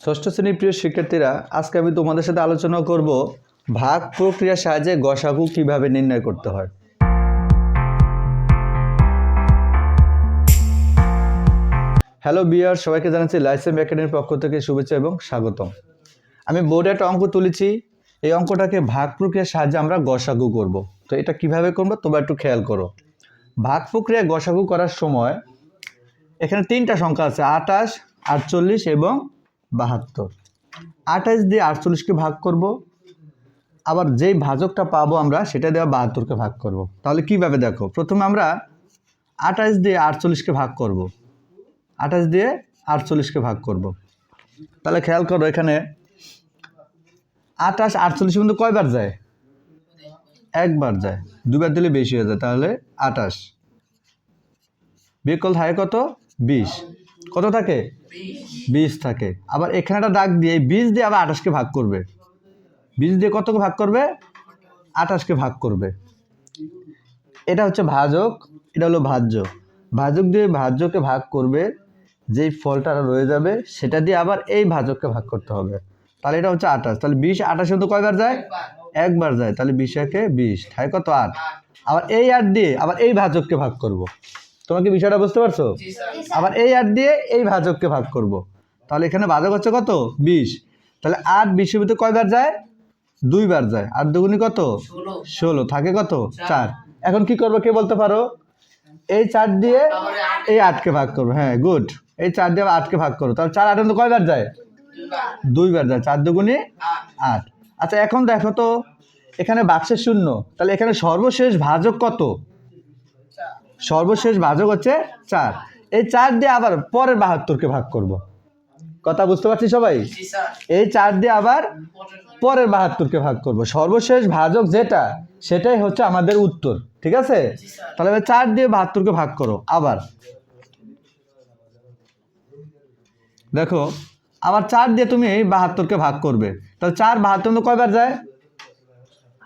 ষষ্ঠ শ্রেণির প্রিয় শিক্ষার্থীরা, আজকে আমি তোমাদের সাথে আলোচনা করব ভাগ প্রক্রিয়ার সাহায্যে গসাগু কীভাবে নির্ণয় করতে হয়। হ্যালো বিয়ার সবাইকে জানাচ্ছি লাইসেন্স একাডেমির পক্ষ থেকে শুভেচ্ছা এবং স্বাগতম। আমি বোর্ডে একটা অঙ্ক তুলেছি, এই অঙ্কটাকে ভাগ প্রক্রিয়ার সাহায্যে আমরা গসাগু করব। তো এটা কীভাবে করব তোমরা একটু খেয়াল করো। ভাগ প্রক্রিয়া গসাগু করার সময় এখানে তিনটা সংখ্যা আছে আটাশ আটচল্লিশ এবং বাহাত্তর। আঠাশ দিয়ে আটচল্লিশকে ভাগ করব। আবার যেই ভাজকটা পাবো আমরা, সেটা দেওয়া বাহাত্তরকে ভাগ করব। তাহলে কীভাবে দেখো? প্রথমে আমরা আঠাশ দিয়ে আটচল্লিশকে ভাগ করব। আঠাশ দিয়ে আটচল্লিশকে ভাগ করব। তাহলে খেয়াল করো এখানে আঠাশ আটচল্লিশ কিন্তু কয়বার যায়? একবার যায়। দুবার দিলে বেশি হয়ে যায়, তাহলে আঠাশ। বিকল থাকে কত? বিশ। কত থাকে? বিশ থাকে। আবার এখানে একটা দাগ দিয়ে এই বিশ দিয়ে আবার আঠাশকে ভাগ করবে। বিশ দিয়ে কতকে ভাগ করবে? আঠাশকে ভাগ করবে। এটা হচ্ছে ভাজক এটা হলো ভাজ্য। ভাজক দিয়ে ভাজ্যকে ভাগ করবে যেই ফলটা রয়ে যাবে সেটা দিয়ে আবার এই ভাজককে ভাগ করতে হবে। তাহলে এটা হচ্ছে আঠাশ। তাহলে বিশ আঠাশ কিন্তু কয়বার যায়? একবার যায়। তাহলে বিশ একে বিশ। থাকে কত? আট। আবার এই আট দিয়ে আবার এই ভাজককে ভাগ করব। তোমাকে বিষয়টা বুঝতে পারছ? আবার এই আট দিয়ে এই ভাজককে ভাগ করব। তাহলে এখানে ভাজক হচ্ছে কত? বিশ। তাহলে আট বিশের ভিতরে কয়বার যায়? দুইবার যায়। আর দুগুনি কত? ষোলো। থাকে কত? চার। এখন কি করব কে বলতে পারো? এই চার দিয়ে এই আটকে ভাগ করব। হ্যাঁ গুড। এই চার দিয়ে আবার আটকে ভাগ করো। তাহলে চার আট কয়বার যায়? দুইবার। যায়। চার দুগুনি আট। আচ্ছা এখন দেখো তো এখানে বাক্সে শূন্য। তাহলে এখানে সর্বশেষ ভাজক কত? সর্বশেষ ভাজক হচ্ছে চার। এই চার দিয়ে আবার পরের বাহাত্তরকে ভাগ করব। কথা বুঝতে পারছি সবাই? এই চার দিয়ে আবার পরের বাহাত্তরকে ভাগ করব। সর্বশেষ ভাজক যেটা সেটাই হচ্ছে আমাদের উত্তর ঠিক আছে? তাহলে চার দিয়ে বাহাত্তরকে ভাগ করো আবার। দেখো আবার চার দিয়ে তুমি এই বাহাত্তরকে ভাগ করবে। তাহলে চার বাহাত্তর কয়বার যায়?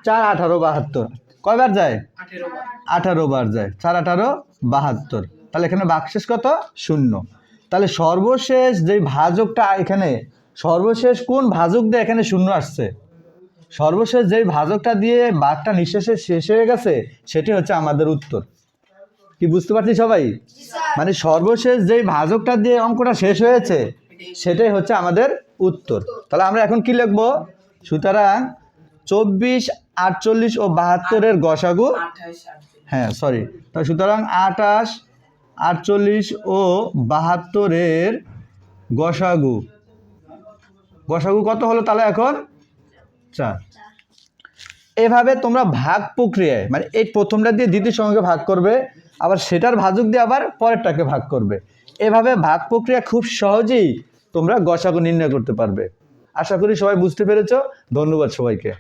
চার আঠারো বাহাত্তর। কয়বার যায়? আঠারো বার। যায়। চার আঠারো বাহাত্তর। তাহলে এখানে বাকশেষ কত? শূন্য। তাহলে সর্বশেষ যেই ভাজকটা এখানে সর্বশেষ কোন ভাজক দিয়ে এখানে শূন্য আসছে? সর্বশেষ যেই ভাজকটা দিয়ে বাঘটা নিঃশেষে শেষ হয়ে গেছে সেটি হচ্ছে আমাদের উত্তর। কি বুঝতে পারছি সবাই? মানে সর্বশেষ যেই ভাজকটা দিয়ে অঙ্কটা শেষ হয়েছে সেটাই হচ্ছে আমাদের উত্তর। তাহলে আমরা এখন কি লিখব? সুতরাং চব্বিশ আটচল্লিশ ও বাহাত্তরের গসাগু হ্যাঁ সরি সুতরাং আটাশ আটচল্লিশ ও বাহাত্তরের গসাগু। গসাগু কত হলো তাহলে এখন? চার। এভাবে তোমরা ভাগ প্রক্রিয়ায় মানে এই প্রথমটা দিয়ে দ্বিতীয় সঙ্গে ভাগ করবে, আবার সেটার ভাজক দিয়ে আবার পরেরটাকে ভাগ করবে। এভাবে ভাগ প্রক্রিয়া খুব সহজেই তোমরা গসাগু নির্ণয় করতে পারবে। আশা করি সবাই বুঝতে পেরেছ। ধন্যবাদ সবাইকে।